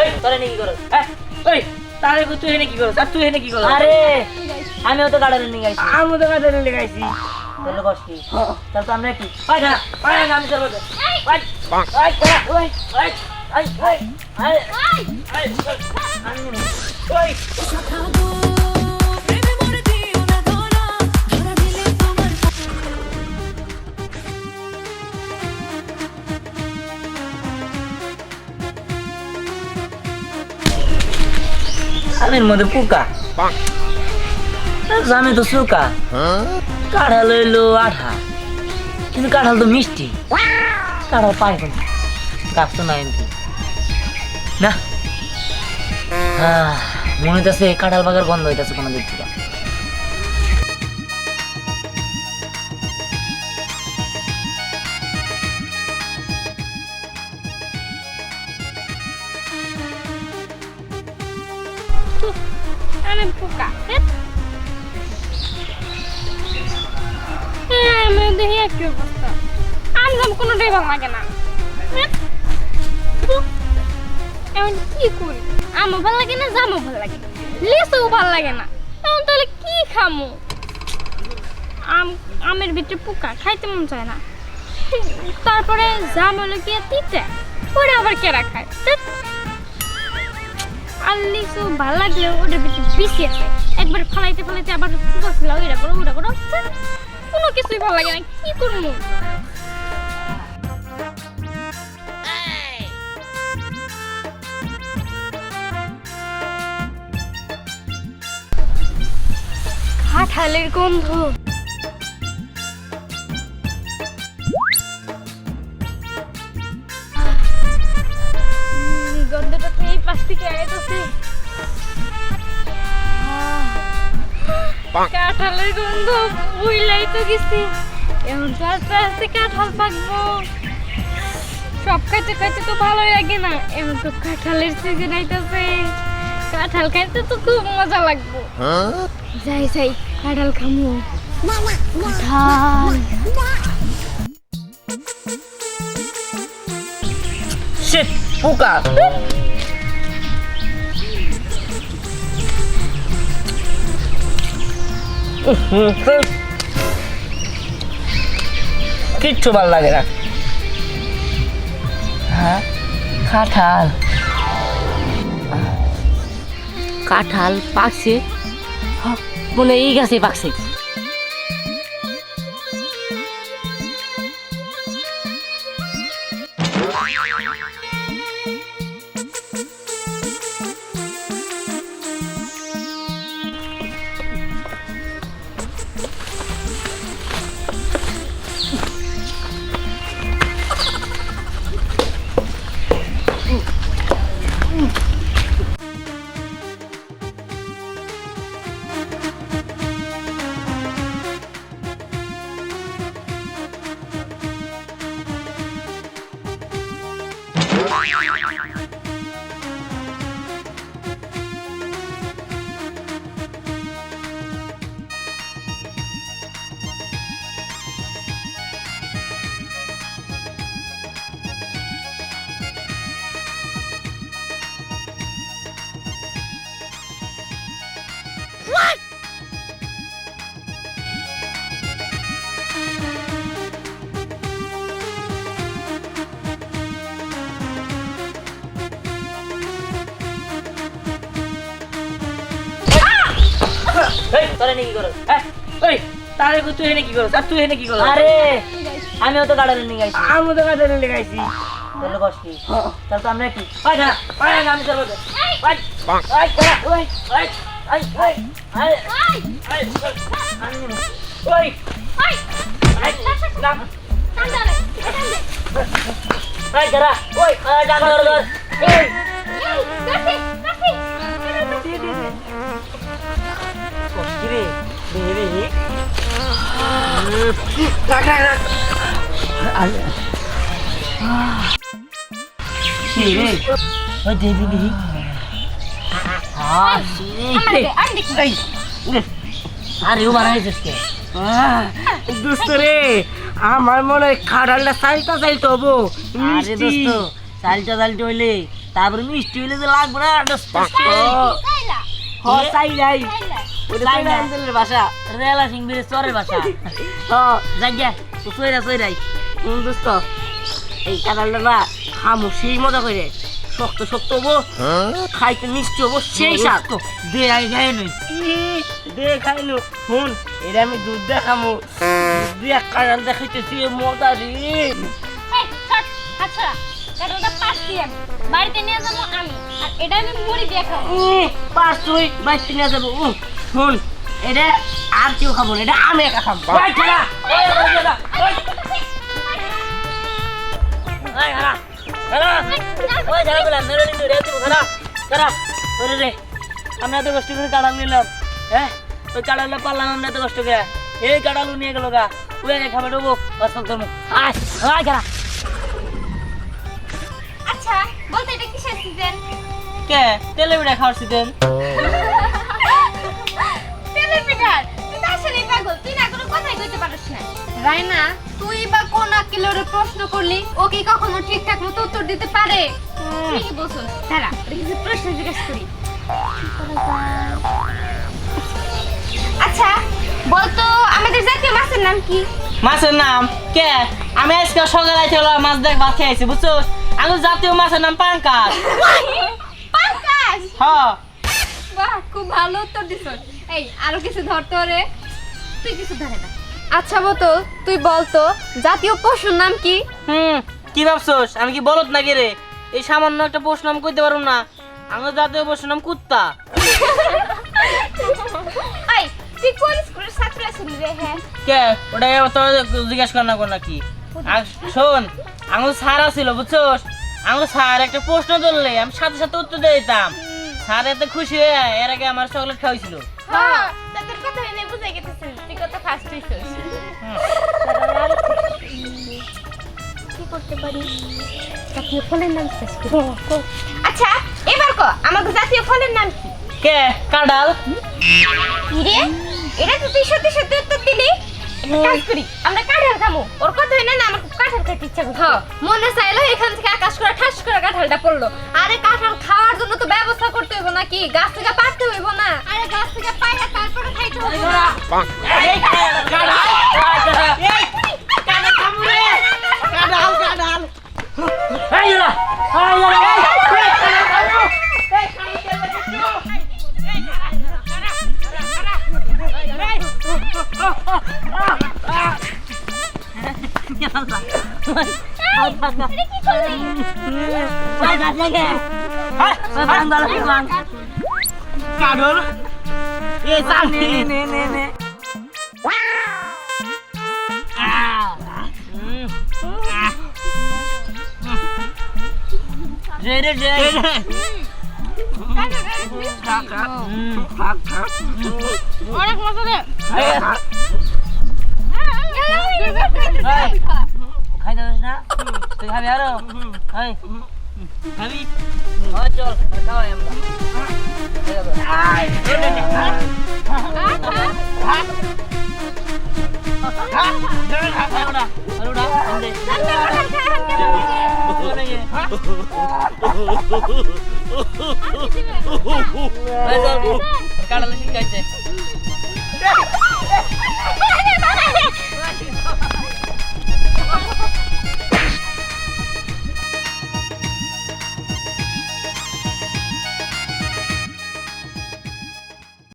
এই তোরা এনে কি করস হ্যাঁ ওই তারে তুই এনে কি করস আর তুই এনে কি করস আরে আমিও তো গাড়ি নিয়ে গাইছি আমিও তো কাছে এনে লেগাইছি তাহলে কষ্ট কি তাহলে তো আমরা কি ওই না ওই না আমি চলবো ওই ওই ওই ওই ওই ওই ওই ওই আমের মধ্যে পোকা। জামে তো সুকা কাঁঠাল হইল আঠা। কিন্তু কাঁঠাল তো মিষ্টি। কাঁঠাল পাই না। গাছ তো নাই। না। আহ, মনে হইতেছে কাঁঠাল বাগার গন্ধ হইতেছে কোনো দিক থেকে। একই অবস্থা। আমি যাম কোনোটাই ভালো লাগে না। ধুর। এখন কি করি? আমও ভালো লাগে না, জামও ভালো লাগে না। ভালো লাগে না। এখন তাহলে কি খামু? আম, আমের ভিতরে পোকা, খাইতে মন চায় না। তারপরে জাম হলো কি তিতে? ওটা আবার কেরা খায়। আর লিচু ভালো লাগলেও ওটার বেশি আছে। একবার ফলাইতে ফলাইতে আবার ফুটো ফেলা ওইটা করো ওটা করো। কোনো কিছুই ভালো লাগে না। কি করব? কাঁঠালের গন্ধ। গন্ধটা তো এই পাশ থেকে আইতেছে। কাঁঠালের গন্ধ বুইলাই তো গেছি। এখন তো আস্তে আস্তে কাঁঠাল পাকবো। সব খাইতে খাইতে তো ভালোই লাগে না। এখন তো কাঁঠালের সিজন আইতেছে। কাঁঠাল খাইতে তো খুব মজা লাগবো। যাই যাই কাঁঠাল খামু। কাঁঠাল। পোকা। কিচ্ছু ভালো লাগে না। হ্যাঁ? কাঁঠাল। কাঁঠাল পাকছে। মানে মনে এই গাছে পাকছে। Oh, এই তোরা এনে কি করস হ্যাঁ ওই তারে তুই এনে কি করস আর তুই এনে কি করস আরে আমিও তো গাড়ি নিয়ে গাইছি আমি তো কাছে এনে লেগাইছি তাহলে কষ্ট কি তাহলে তো আমরা কি না না আমি চলবো ওই ওই ওই ওই ওই ওই ওই ওই ওই ওই না ওই যারা ওই ওই ডান ধর ধর ওই রাখ রাখ রাখ কি রে ওই দেবি দিদি আরে ও বানাইছিস কে দোস্ত রে আমার মনে হয় খাড়ালটা চাইতা চাইতে হব। আরে দোস্ত চালটা চালটা হইলে তারপরে মিষ্টি হইলে যে লাগবে না হ না। আন্দোলনের ভাষা রেলা সিং চরের বাসা। হ জায়গা সইরাই হুম দোস্ত এই কাঁঠালটা না খামু সেই মজা করে শক্ত শক্ত হব খাইতে মিষ্টি হব সেই স্বাদ। তো দে আগে গায়ে নই দে খাইনু শুন এটা আমি দুধ দিয়ে খামু। দুধ দিয়ে কাঁঠাল দেখাইতেছি মজা রে। কাঁঠালটা পাচ্ছি আমি বাড়িতে নিয়ে যাব আমি আর এটা আমি মুড়ি দিয়ে খাব। পাঁচ তুই বাইশ নিয়ে যাব শুন এটা আর কেউ খাব না এটা আমি একা খাব। ওই খালা, ওই, ওই, ওই, ওই, ওই, খালা, খালা, ওই খালা বললাম, মেরে দিন রে, তুমি খালা, খালা, ওরে রে, আমরা এত কষ্ট করে কাঁড়াল নিলাম হ্যাঁ? ওই কাঁড়ালটা পারলাম আমরা এত কষ্ট করে। এই কাঁড়ালু নিয়ে গেল গা। ওই আগে খাবে দেবো অসল করব আয় আয় খালা। আচ্ছা বলতে এটা কিসের সিজন কে? তেলে বিড়া খাওয়ার সিজন পিঠার তুই তো আসলেই পাগল। তুই না কোনো কথাই কইতে পারিস না। রাইনা তুই বা কোন আকিলোরে প্রশ্ন করলি ও কি কখনো ঠিকঠাক মতো উত্তর দিতে পারে? ঠিকই বলছো দাঁড়া কিছু প্রশ্ন জিজ্ঞেস করি। আচ্ছা বলতো আমাদের জাতীয় মাছের নাম কি? মাছের নাম? কে? আমি আজকে সকালে চলো মাছ দেখ ভাত খেয়েছি বুঝছ আমি জাতীয় মাছের নাম পাঙ্কাস পাঙ্কাস হ। বাহ খুব ভালো উত্তর দিছ। এই আরও কিছু ধরতে রে তুই কিছু ধরে না। আচ্ছা বতো তুই বলতো জাতীয় পশুর নাম কি? হুম কি ভাবছোস? আমি কি বলত নাকি রে? এই সামান্য একটা প্রশ্ন আমি কইতে পারব না। আমার জাতীয় প্রশ্ন নাম কুত্তা। এই তুই কোন স্কুলের ছাত্র আছিস রে হ্যাঁ? কে? ওটা তোর জিজ্ঞেস কর না কর নাকি? আর শোন আমার স্যার ছিল বুঝছোস? আমার স্যার একটা প্রশ্ন ধরলে আমি সাথে সাথে উত্তর দিয়ে দিতাম। স্যার এত খুশি হয়ে এর আগে আমার চকলেট খাওয়াইছিল। হ্যাঁ তাদের কথা এনে বুঝাই গেছিস তুই কত ফার্স্ট হইছিস কি করতে পারি? জাতীয় ফলের নাম আচ্ছা এবার কো আমাদের জাতীয় ফলের নাম কি? কে? কাঁঠাল রে? এটা তো তুই সত্যি সত্যি উত্তর দিলি। একটা কাজ করি আমরা কাঁঠাল খামো। ওর কথা হয় না কাঁঠাল খেতে ইচ্ছা করছে। মনে চাইলো এখান থেকে আকাশ করে ঠাস করে কাঁঠালটা পড়ল। আরে কাঁঠাল খাওয়ার জন্য তো ব্যবস্থা করতে হইব নাকি? গাছ থেকে পাড়তে হইব না। আরে গাছ থেকে পাইরা তারপরে খাইতে হইব না এই এটা কি করলি ওই গাছ লাগে ওই বাংলা বাং কাঁঠাল এই চাল নে নে নে নে রে রে রে অনেক মজা রে খাইতে পারিস না? তুই খাবি আরও? খাবি? চল খাওয়াই আমরা। কাটালে শিখাইছে Ha ha ha!